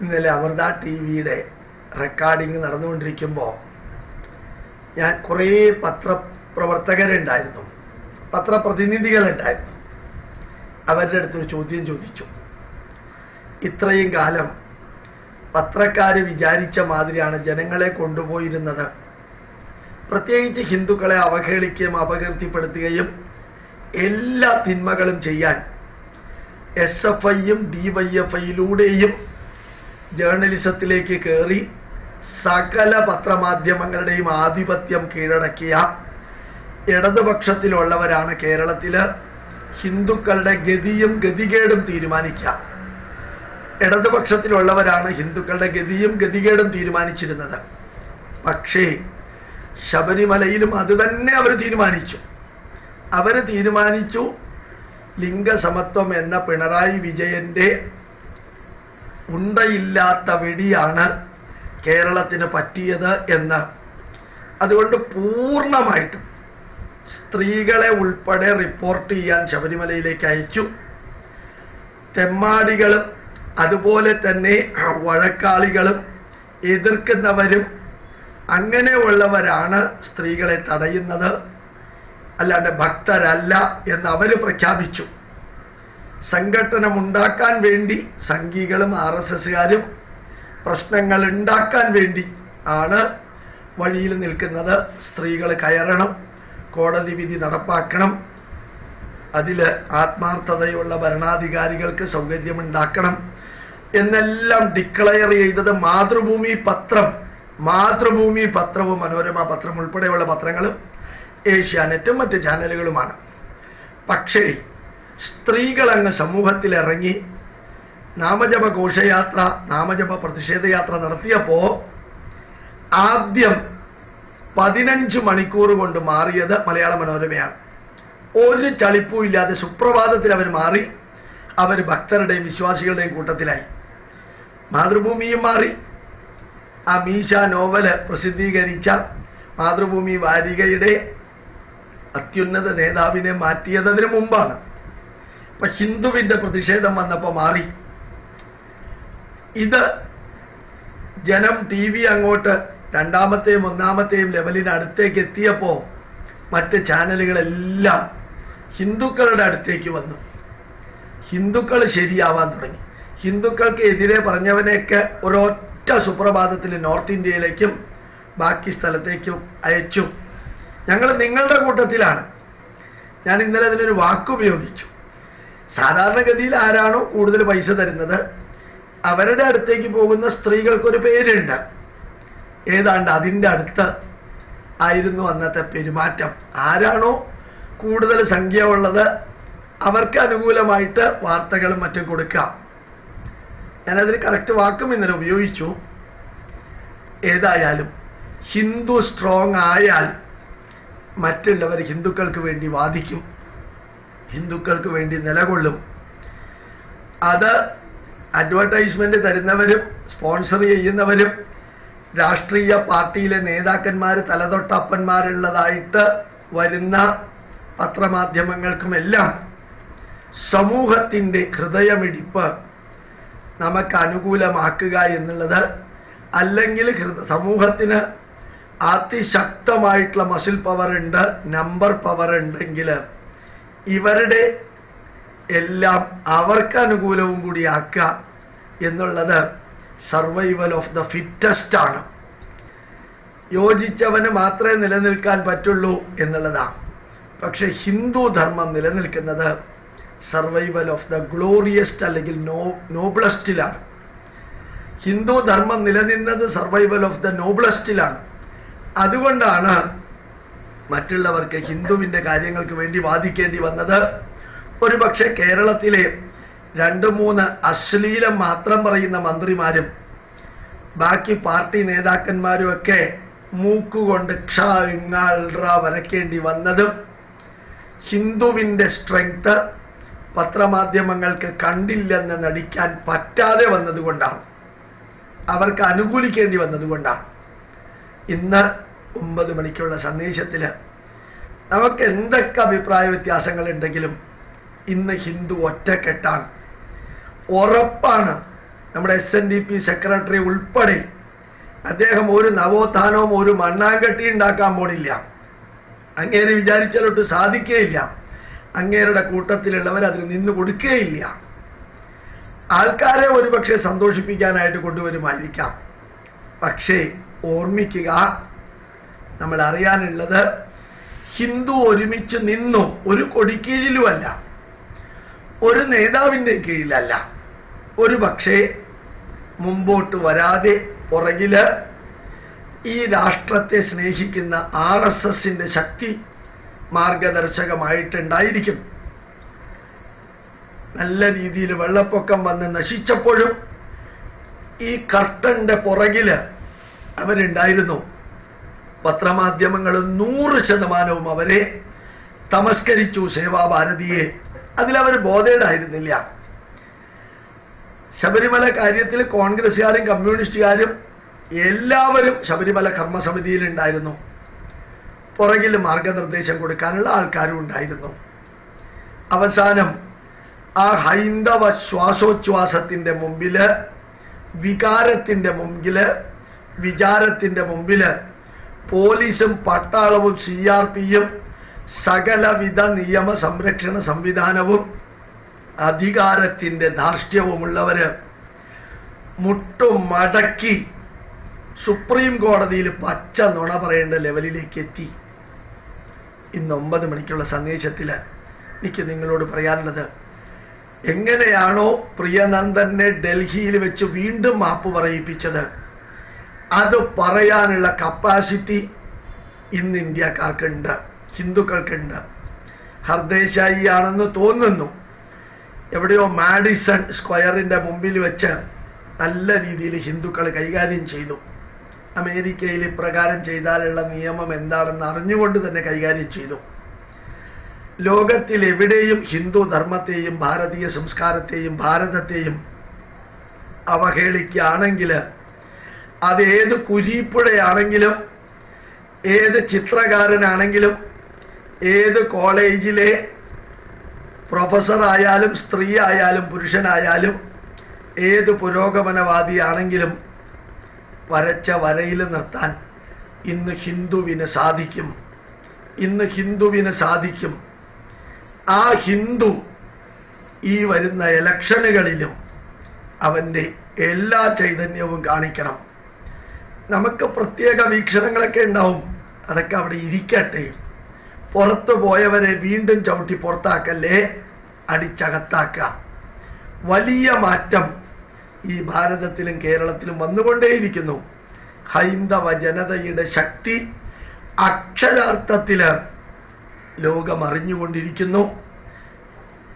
ഇന്നലെ അമൃത ടി വിയുടെ റെക്കോർഡിംഗ് നടന്നുകൊണ്ടിരിക്കുമ്പോൾ ഞാൻ കുറേ പത്രപ്രവർത്തകരുണ്ടായിരുന്നു. പത്രപ്രതിനിധികളുണ്ടായിരുന്നു. അവരുടെ അടുത്തൊരു ചോദ്യം ചോദിച്ചു. ഇത്രയും കാലം പത്രക്കാർ വിചാരിച്ച മാതിരിയാണ് ജനങ്ങളെ കൊണ്ടുപോയിരുന്നത്. പ്രത്യേകിച്ച് ഹിന്ദുക്കളെ അവഹേളിക്കുകയും അപകീർത്തിപ്പെടുത്തുകയും എല്ലാ തിന്മകളും ചെയ്യാൻ എസ് എഫ് ഐയും ഡി വൈ എഫ് ഐയിലൂടെയും ജേർണലിസത്തിലേക്ക് കയറി സകല പത്രമാധ്യമങ്ങളുടെയും ആധിപത്യം കീഴടക്കിയ ഇടതുപക്ഷത്തിലുള്ളവരാണ് കേരളത്തിൽ ഹിന്ദുക്കളുടെ ഗതിയും ഗതികേടും തീരുമാനിക്കുക. ഇടതുപക്ഷത്തിലുള്ളവരാണ് ഹിന്ദുക്കളുടെ ഗതിയും ഗതികേടും തീരുമാനിച്ചിരുന്നത്. പക്ഷേ ശബരിമലയിലും അത് തന്നെ അവർ തീരുമാനിച്ചു. അവർ തീരുമാനിച്ചു ലിംഗസമത്വം എന്ന പിണറായി വിജയന്റെ ഉണ്ടയില്ലാത്ത വെടിയാണ് കേരളത്തിന് പറ്റിയത് എന്ന്. അതുകൊണ്ട് പൂർണമായിട്ടും സ്ത്രീകളെ ഉൾപ്പെടെ റിപ്പോർട്ട് ചെയ്യാൻ ശബരിമലയിലേക്ക് അയച്ചു. തെമ്മാടികളും അതുപോലെ തന്നെ വഴക്കാളികളും എതിർക്കുന്നവരും അങ്ങനെയുള്ളവരാണ് സ്ത്രീകളെ തടയുന്നത്. അല്ലാണ്ട് ഭക്തരല്ല എന്ന് അവർ പ്രഖ്യാപിച്ചു. സംഘടനം ഉണ്ടാക്കാൻ വേണ്ടി സംഘികളും ആർ എസ് എസുകാരും പ്രശ്നങ്ങൾ ഉണ്ടാക്കാൻ വേണ്ടി ആണ് വഴിയിൽ നിൽക്കുന്നത്. സ്ത്രീകൾ കയറണം കോടതി വിധി നടപ്പാക്കണം അതിൽ ആത്മാർത്ഥതയുള്ള ഭരണാധികാരികൾക്ക് സൗകര്യമുണ്ടാക്കണം എന്നെല്ലാം ഡിക്ലയർ ചെയ്തത് മാതൃഭൂമി പത്രം മാതൃഭൂമി പത്രവും മനോരമ പത്രം ഉൾപ്പെടെയുള്ള പത്രങ്ങളും ഏഷ്യാനെറ്റും മറ്റ് ചാനലുകളുമാണ് പക്ഷേ സ്ത്രീകൾ അങ്ങ് സമൂഹത്തിൽ ഇറങ്ങി നാമജപ ഘോഷയാത്ര നാമജപ പ്രതിഷേധയാത്ര നടത്തിയപ്പോ ആദ്യം പതിനഞ്ച് മണിക്കൂർ കൊണ്ട് മാറിയത് മലയാള മനോരമയാണ്. ഒരു ചളിപ്പും ഇല്ലാതെ സുപ്രഭാതത്തിൽ അവർ മാറി. അവർ ഭക്തരുടെയും വിശ്വാസികളുടെയും കൂട്ടത്തിലായി. മാതൃഭൂമിയും മാറി. ആ മീശ നോവൽ പ്രസിദ്ധീകരിച്ച മാതൃഭൂമി വാരികയുടെ അത്യുന്നത നേതാവിനെ മാറ്റിയതിന് മുമ്പാണ്. ഇപ്പൊ ഹിന്ദുവിന്റെ പ്രതിഷേധം വന്നപ്പോ മാറി. ഇത് ജനം ടി വി അങ്ങോട്ട് രണ്ടാമത്തെയും ഒന്നാമത്തെയും ലെവലിന് അടുത്തേക്ക് എത്തിയപ്പോ മറ്റ് ചാനലുകളെല്ലാം ഹിന്ദുക്കളുടെ അടുത്തേക്ക് വന്നു. ഹിന്ദുക്കൾ ശരിയാവാൻ തുടങ്ങി. ഹിന്ദുക്കൾക്ക് എതിരെ പറഞ്ഞവനെയൊക്കെ ഒരൊറ്റ സുപ്രഭാതത്തിൽ നോർത്ത് ഇന്ത്യയിലേക്കും ബാക്കി സ്ഥലത്തേക്കും അയച്ചു. ഞങ്ങൾ നിങ്ങളുടെ കൂട്ടത്തിലാണ്. ഞാൻ ഇന്നലെ അതിനൊരു വാക്കുപയോഗിച്ചു. സാധാരണഗതിയിൽ ആരാണോ കൂടുതൽ പൈസ തരുന്നത്? അവരുടെ അടുത്തേക്ക് പോകുന്ന സ്ത്രീകൾക്കൊരു പേരുണ്ട്. ഏതാണ്ട് അതിന്റെ അടുത്ത് ആയിരുന്നു അന്നത്തെ പെരുമാറ്റം. ആരാണോ കൂടുതൽ സംഖ്യ ഉള്ളത് അവർക്ക് അനുകൂലമായിട്ട് വാർത്തകളും മറ്റും കൊടുക്കാം ഞാനതിന് കറക്റ്റ് വാക്കും ഇന്നലെ ഉപയോഗിച്ചു. ഏതായാലും ഹിന്ദു സ്ട്രോങ് ആയാൽ മറ്റുള്ളവർ ഹിന്ദുക്കൾക്ക് വേണ്ടി വാദിക്കും. ഹിന്ദുക്കൾക്ക് വേണ്ടി നിലകൊള്ളും. അത് അഡ്വർടൈസ്മെന്റ് തരുന്നവരും സ്പോൺസർ ചെയ്യുന്നവരും രാഷ്ട്രീയ പാർട്ടിയിലെ നേതാക്കന്മാർ തലതൊട്ടപ്പന്മാരുള്ളതായിട്ട് വരുന്ന പത്രമാധ്യമങ്ങൾക്കുമെല്ലാം സമൂഹത്തിന്റെ ഹൃദയമിടിപ്പ് നമുക്ക് അനുകൂലമാക്കുക എന്നുള്ളത് അല്ലെങ്കിൽ സമൂഹത്തിന് അതിശക്തമായിട്ടുള്ള മസിൽ പവർ ഉണ്ട് നമ്പർ പവർ ഉണ്ടെങ്കിൽ ഇവരുടെ എല്ലാം അവർക്ക് അനുകൂലവും കൂടി ആക്കുക എന്നുള്ളത് സർവൈവൽ ഓഫ് ദ ഫിറ്റസ്റ്റ് ആണ്. യോജിച്ചവന് മാത്രമേ നിലനിൽക്കാൻ പറ്റുള്ളൂ എന്നുള്ളതാണ്. പക്ഷെ ഹിന്ദു ധർമ്മം നിലനിൽക്കുന്നത് സർവൈവൽ ഓഫ് ദ ഗ്ലോറിയസ്റ്റ് അല്ലെങ്കിൽ നോ നോബ്ലസ്റ്റിലാണ് ഹിന്ദു ധർമ്മം നിലനിന്നത് സർവൈവൽ ഓഫ് ദ നോബ്ലസ്റ്റിലാണ് അതുകൊണ്ടാണ് മറ്റുള്ളവർക്ക് ഹിന്ദുവിന്റെ കാര്യങ്ങൾക്ക് വേണ്ടി വാദിക്കേണ്ടി വന്നത് ഒരുപക്ഷെ കേരളത്തിലെ രണ്ട് മൂന്ന് അശ്ലീലം മാത്രം പറയുന്ന മന്ത്രിമാരും ബാക്കി പാർട്ടി നേതാക്കന്മാരും ഒക്കെ മൂക്കുകൊണ്ട് വരയ്ക്കേണ്ടി വന്നതും ഹിന്ദുവിന്റെ സ്ട്രെങ്ത് പത്രമാധ്യമങ്ങൾക്ക് കണ്ടില്ലെന്ന് നടിക്കാൻ പറ്റാതെ വന്നതുകൊണ്ടാണ്. അവർക്ക് അനുകൂലിക്കേണ്ടി വന്നതുകൊണ്ടാണ്. ഇന്ന് ഒമ്പത് മണിക്കുള്ള സന്ദേശത്തിൽ നമുക്ക് എന്തൊക്കെ അഭിപ്രായ വ്യത്യാസങ്ങൾ ഉണ്ടെങ്കിലും ഇന്ന് ഹിന്ദു ഒറ്റക്കെട്ടാണ്. ഉറപ്പാണ് നമ്മുടെ S N D P secretary ഉൾപ്പെടെ അദ്ദേഹം ഒരു നവോത്ഥാനവും ഒരു മണ്ണാങ്കട്ടി ഉണ്ടാക്കാൻ പോണില്ല. അങ്ങേര് വിചാരിച്ചാലൊട്ട് സാധിക്കുകയില്ല അങ്ങേരുടെ കൂട്ടത്തിലുള്ളവർ അതിന് നിന്ന് കൊടുക്കുകയില്ല ആൾക്കാരെ ഒരുപക്ഷെ സന്തോഷിപ്പിക്കാനായിട്ട് കൊണ്ടുവരുമായിരിക്കാം. പക്ഷേ ഓർമ്മിക്കുക നമ്മൾ അറിയാനുള്ളത് ഹിന്ദു ഒരുമിച്ച് നിന്നു ഒരു കൊടിക്കീഴിലുമല്ല. ഒരു നേതാവിന്റെ കീഴിലല്ല. ഒരു പക്ഷേ മുമ്പോട്ട് വരാതെ പുറകിൽ ഈ രാഷ്ട്രത്തെ സ്നേഹിക്കുന്ന ആർ എസ് എസിന്റെ ശക്തി മാർഗദർശകമായിട്ടുണ്ടായിരിക്കും. നല്ല രീതിയിൽ വെള്ളപ്പൊക്കം വന്ന് നശിച്ചപ്പോഴും ഈ കർട്ടന്റെ പുറകിൽ അവരുണ്ടായിരുന്നു. പത്രമാധ്യമങ്ങൾ നൂറ് ശതമാനവും അവരെ തമസ്കരിച്ചു സേവാഭാരതിയെ. അതിലവർ ബോധേഡായിരുന്നില്ല ശബരിമല കാര്യത്തിൽ കോൺഗ്രസ്സുകാരും കമ്മ്യൂണിസ്റ്റുകാരും എല്ലാവരും ശബരിമല കർമ്മസമിതിയിൽ ഉണ്ടായിരുന്നു പുറകിൽ മാർഗനിർദ്ദേശം കൊടുക്കാനുള്ള ആൾക്കാരും ഉണ്ടായിരുന്നു. അവസാനം ആ ഹൈന്ദവ ശ്വാസോച്ഛ്വാസത്തിന്റെ മുമ്പിൽ വികാരത്തിന്റെ മുമ്പിൽ വിചാരത്തിന്റെ മുമ്പിൽ പോലീസും പട്ടാളവും സി ആർ പിയും സകലവിധ നിയമ സംരക്ഷണ സംവിധാനവും അധികാരത്തിന്റെ ധാർഷ്ട്യവുമുള്ളവര് മുട്ടും മടക്കി സുപ്രീം കോടതിയിൽ പച്ച നുണ പറയേണ്ട ലെവലിലേക്ക് എത്തി. ഇന്ന് ഒമ്പത് മണിക്കുള്ള സന്ദേശത്തിൽ എനിക്ക് നിങ്ങളോട് പറയാനുള്ളത് എങ്ങനെയാണോ പ്രിയനന്ദനെ ഡൽഹിയിൽ വെച്ച് വീണ്ടും മാപ്പ് പറയിപ്പിച്ചത് അത് പറയാനുള്ള കപ്പാസിറ്റി ഇന്ന് ഇന്ത്യക്കാർക്കുണ്ട് ഹിന്ദുക്കൾക്കുണ്ട് ഹർദേശായി ആണെന്ന് തോന്നുന്നു. എവിടെയോ മാഡിസൺ സ്ക്വയറിന്റെ മുമ്പിൽ വെച്ച് നല്ല രീതിയിൽ ഹിന്ദുക്കൾ കൈകാര്യം ചെയ്തു. അമേരിക്കയിൽ ഇപ്രകാരം ചെയ്താലുള്ള നിയമം എന്താണെന്ന് അറിഞ്ഞുകൊണ്ട് തന്നെ കൈകാര്യം ചെയ്തു. ലോകത്തിൽ എവിടെയും ഹിന്ദു ധർമ്മത്തെയും ഭാരതീയ സംസ്കാരത്തെയും ഭാരതത്തെയും അവഹേളിക്കുകയാണെങ്കിൽ അത് ഏത് കുരീപ്പുഴയാണെങ്കിലും ഏത് ചിത്രകാരനാണെങ്കിലും ഏത് കോളേജിലെ പ്രൊഫസറായാലും സ്ത്രീ ആയാലും പുരുഷനായാലും ഏത് പുരോഗമനവാദിയാണെങ്കിലും വരച്ച വരയിൽ നിർത്താൻ ഇന്ന് ഹിന്ദുവിന് സാധിക്കും. ഇന്ന് ഹിന്ദുവിന് സാധിക്കും. ആ ഹിന്ദു ഈ വരുന്ന ഇലക്ഷനുകളിലും അവന്റെ എല്ലാ ചൈതന്യവും കാണിക്കണം. നമുക്ക് പ്രത്യേക വീക്ഷണങ്ങളൊക്കെ ഉണ്ടാവും. അതൊക്കെ അവിടെ ഇരിക്കട്ടെ. പുറത്തു പോയവരെ വീണ്ടും ചവിട്ടി പുറത്താക്കല്ലേ? അടിച്ചകത്താക്കുക വലിയ മാറ്റം ഈ ഭാരതത്തിലും കേരളത്തിലും വന്നുകൊണ്ടേയിരിക്കുന്നു. ഹൈന്ദവ ജനതയുടെ ശക്തി അക്ഷരാർത്ഥത്തിൽ ലോകം അറിഞ്ഞുകൊണ്ടിരിക്കുന്നു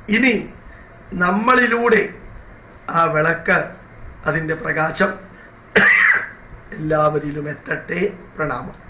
ഇനി നമ്മളിലൂടെ ആ വിളക്ക് അതിന്റെ പ്രകാശം എല്ലാവരിലും എത്തട്ടെ പ്രണാമം.